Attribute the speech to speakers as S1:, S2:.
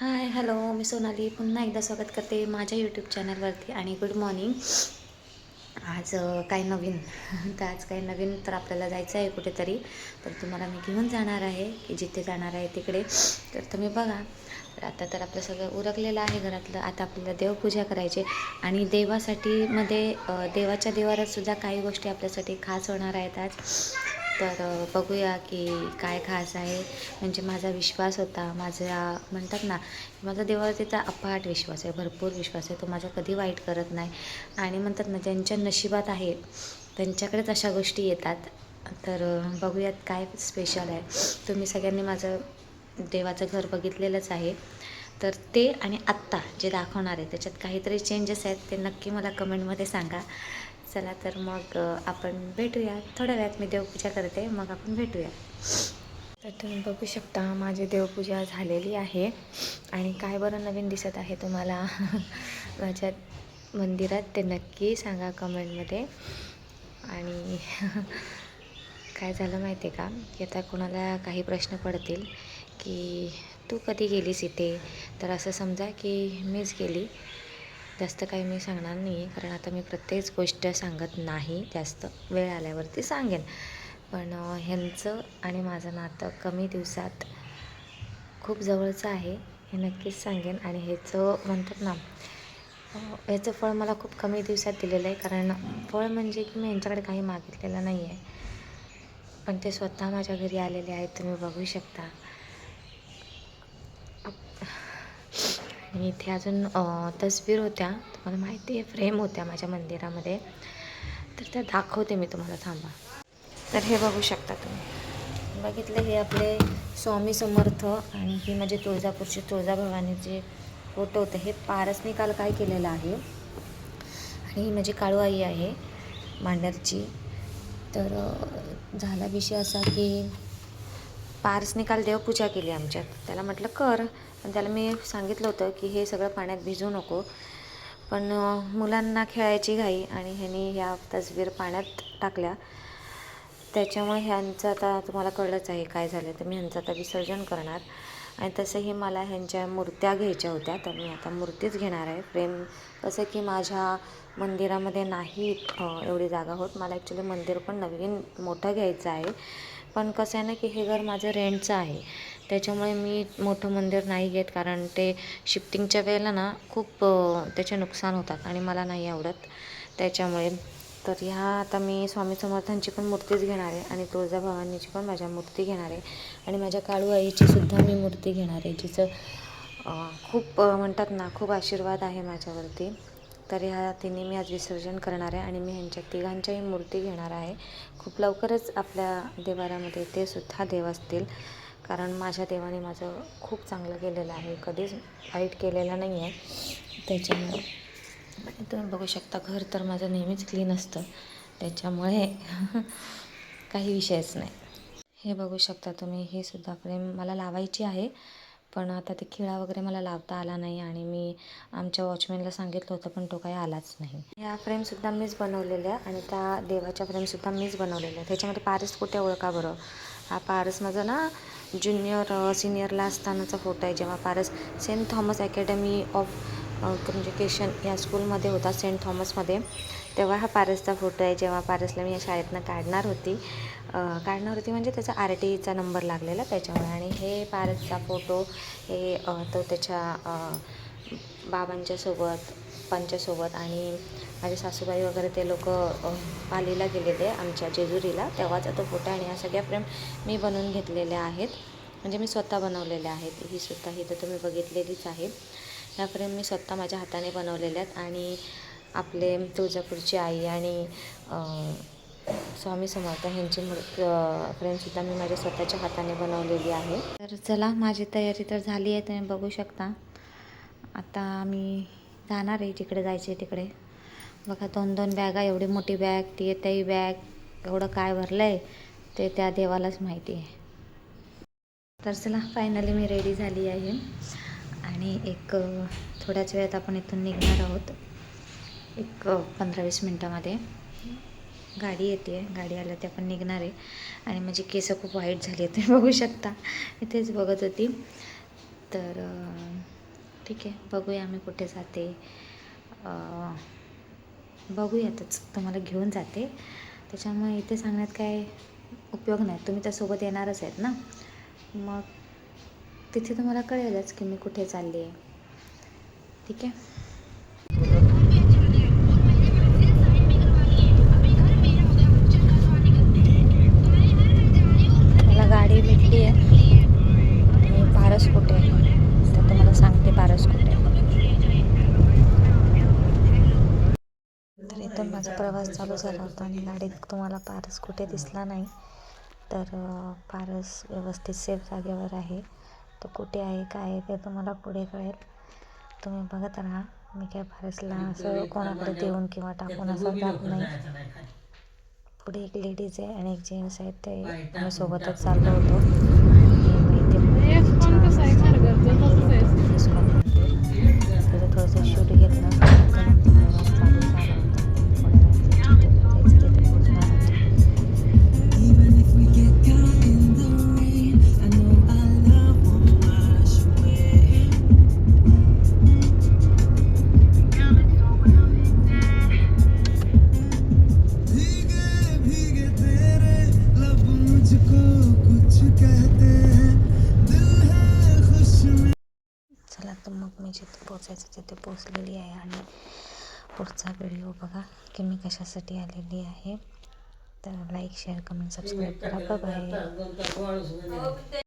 S1: Hi hello मी सोनाली. पुन्हा एकदा स्वागत करते माझ्या यूट्यूब चॅनलवरती आणि गुड मॉर्निंग आज काय नवीन. तर आज काही नवीन तर आपल्याला जायचं आहे कुठेतरी. तर तुम्हाला मी घेऊन जाणार आहे की जिथे जाणार आहे तिकडे. तर तुम्ही बघा. तर आता तर आपलं सगळं उरकलेलं आहे घरातलं. आता आपल्याला देवपूजा करायची आणि देवासाठी मध्ये देवाच्या देवारात सुद्धा काही गोष्टी आपल्यासाठी खास होणार आहेत आज. तर बघूया की काय खास आहे. म्हणजे माझा विश्वास होता माझा म्हणतात ना माझा देवावरतीचा अफाट विश्वास आहे भरपूर विश्वास आहे. तो माझा कधी वाईट करत नाही. आणि म्हणतात ना ज्यांच्या नशिबात आहे त्यांच्याकडेच अशा गोष्टी येतात. तर बघूयात काय स्पेशल आहे. तुम्ही सगळ्यांनी माझं देवाचं घर बघितलेलंच आहे. तर ते आणि आत्ता जे दाखवणार आहे त्याच्यात काहीतरी चेंजेस आहेत ते नक्की मला कमेंटमध्ये सांगा. चला तर मग आपण भेटूया. थोड्या वेळात मी देवपूजा करते मग आपण भेटूया. तर तुम्ही बघू शकता माझी देवपूजा झालेली आहे. आणि काय बरं नवीन दिसत आहे तुम्हाला? माझ्या मंदिरात ते नक्की सांगा कमेंटमध्ये. आणि काय झालं माहिती आहे का? की आता कोणाला काही प्रश्न पडतील की तू कधी गेलीस इथे? तर असं समजा की मीच गेली. जास्त काही मी सांगणार नाही कारण आता मी प्रत्येक गोष्ट सांगत नाही जास्त वेळ आल्यावरती सांगेन. पण ह्यांचं आणि माझं नातं कमी दिवसात खूप जवळचं आहे हे नक्कीच सांगेन. आणि ह्याचं म्हणतात ना ह्याचं फळ मला खूप कमी दिवसात दिलेलं आहे कारण फळ म्हणजे की मी यांच्याकडे काही मागितलेलं नाही आहे पण ते स्वतः माझ्या घरी आलेले आहेत तुम्ही बघू शकता. आणि इथे अजून तस्वीर होत्या. तुम्हाला माहिती आहे फ्रेम होत्या माझ्या मंदिरामध्ये. तर त्या दाखवते मी तुम्हाला थांबा. तर हे बघू शकता तुम्ही. बघितलं हे आपले स्वामी समर्थ आणि ही माझी तुळजापूरची तुळजाभवानीचे फोटो होते हे पारसने काल काय केलेलं आहे? आणि ही माझी काळू आई आहे मांडरची. तर झाला विषय असा की पारसने काल देवपूजा केली आमच्यात. त्याला म्हटलं कर. पण त्याला मी सांगितलं होतं की हे सगळं पाण्यात भिजू नको. पण मुलांना खेळायची घाई आणि ह्यांनी ह्या तसबीर पाण्यात टाकल्या. त्याच्यामुळे ह्यांचं आता तुम्हाला कळलंच आहे काय झालं तर मी ह्यांचं आता विसर्जन करणार. आणि तसंही मला ह्यांच्या मूर्त्या घ्यायच्या होत्या तर मी आता मूर्तीच घेणार आहे. फ्रेम कसं की माझ्या मंदिरामध्ये नाही एवढी जागा होत. मला ॲक्च्युली मंदिर पण नवीन मोठं घ्यायचं आहे. पण कसं आहे ना की हे घर माझं रेंटचं आहे. त्याच्यामुळे मी मोठं मंदिर नाही घेत कारण ते शिफ्टिंगच्या वेळेला ना खूप त्याचे नुकसान होतात आणि मला नाही आवडत. त्याच्यामुळे तर ह्या आता मी स्वामी समर्थांची पण मूर्तीच घेणार आहे आणि तुळजाभवानीची पण माझ्या मूर्ती घेणार आहे. आणि माझ्या काळू आईची सुद्धा मी मूर्ती घेणार आहे जिचं खूप म्हणतात ना खूप आशीर्वाद आहे माझ्यावरती. तर ह्या तिन्ही मी आज विसर्जन करणार आहे आणि मी ह्यांच्या तिघांच्याही मूर्ती घेणार आहे. खूप लवकरच आपल्या देवारामध्ये ते सुद्धा देव असतील. कारण माझ्या देवाने माझं खूप चांगलं केलेलं आहे. कधीच वाईट केलेलं नाही आहे त्याच्यामुळे म्हणजे तुम्ही बघू शकता घर तर माझं नेहमीच क्लीन असतं. त्याच्यामुळे काही विषयच नाही. हे बघू शकता तुम्ही हे सुद्धा फ्रेम मला लावायची आहे. पण आता ते खिळा वगैरे मला लावता आला नाही आणि मी आमच्या वॉचमॅनला सांगितलं होतं पण तो काही आलाच नाही. ह्या फ्रेमसुद्धा मीच बनवलेल्या आणि त्या देवाच्या फ्रेमसुद्धा मीच बनवलेल्या. त्याच्यामध्ये पारस कुठे ओळखा बरं? हा पारस माझा ना ज्युनियर सिनियरला असतानाचा फोटो आहे. जेव्हा Paras Saint Thomas Academy of Communication या स्कूलमध्ये होता सेंट थॉमसमध्ये तेव्हा हा पारसचा फोटो आहे. जेव्हा पारसला मी या शाळेतनं काढणार होती काढणार होती म्हणजे त्याचा आर टी ईचा नंबर लागलेला त्याच्यामुळे. आणि हे पारसचा फोटो हे तो त्याच्या बाबांच्यासोबत बाबांच्या सोबत पप्पांच्यासोबत आणि माझे सासूबाई वगैरे ते लोक पालीला गेलेले आमच्या जेजुरीला. तेव्हाचा तो फोटो आणि या सगळ्या फ्रेम मी बनवून घेतलेल्या आहेत. म्हणजे मी स्वतः बनवलेल्या आहेत. ही सुद्धा ही तर तुम्ही बघितलेलीच आहे. ह्या फ्रेम मी स्वतः माझ्या हाताने बनवलेल्या आहेत आणि आपले तुळजापूरची आई आणि स्वामी समर्थ ह्यांची मूर्त फ्रेमसुद्धा मी माझ्या स्वतःच्या हाताने बनवलेली आहे. तर चला माझी तयारी तर झाली आहे तुम्ही बघू शकता. आता मी जाणार आहे जिकडे जायचे तिकडे. बघा दोन दोन बॅगा एवढी मोठी बॅग ती येतही बॅग एवढं काय भरलं आहे ते त्या देवालाच माहिती आहे. तर चला फायनली मी रेडी झाली आहे. आणि एक थोड्याच वेळात आपण इथून निघणार आहोत. एक पंधरा वीस मिनटामध्ये. गाडी येते गाडी आल्या ते आपण निघणार आहे. आणि माझी केस खूप वाईट झाली आहेत तुम्ही बघू शकता. मी तेच बघत होती. तर ठीक आहे बघूया आम्ही कुठे जाते. बघूयातच तुम्हाला घेऊन जाते. त्याच्यामुळे इथे सांगण्यात काय उपयोग नाही. तुम्ही त्यासोबत येणारच आहेत ना? मग तिथे तुम्हाला कळेलच की मी कुठे चालली आहे ठीक आहे मला गाडी भेटली आहे आणि पारस कुठे आहे तर तुम्हाला सांगते पारस कुठे आहे तर इथून माझा प्रवास चालू झाला होता आणि गाडीत तुम्हाला पारस कुठे दिसला नाही तर पारस व्यवस्थित सेफ जागेवर आहे तो कुठे आहे काय आहे ते तुम्हाला पुढे कळेल तुम्ही बघत राहा मी काय पारसला असं कोणाकडे देऊन किंवा टाकून असं जात नाही पुढे एक लेडीज आहे आणि एक जेंट्स आहेत ते आम्ही सोबतच चाललो होतो थोडंसं शूट घेतलं चला तर मग मी जिथे पोचायचं तिथे पोचलेली आहे आणि पुढचा व्हिडिओ बघा की मी कशासाठी आलेली आहे. तर लाईक शेअर कमेंट सबस्क्राईब करा. बाय